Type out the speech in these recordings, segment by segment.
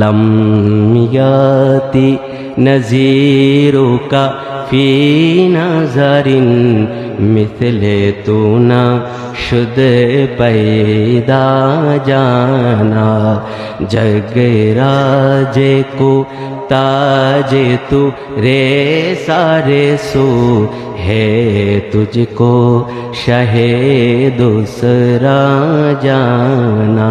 Lump याति नज़ीरो का फ़ी नजरिन मिथिले तू न शुद्ध पैदा जाना जग राजे को ताजे तू रे सारे सो है तुझको शहे दूसरा जाना।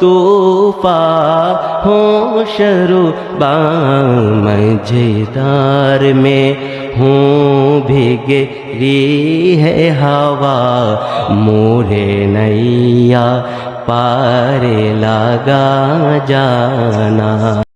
तूफा हो शरूबा मझेदार में हूँ भिगे री है हवा, मोरे नैया पारे लगा जाना।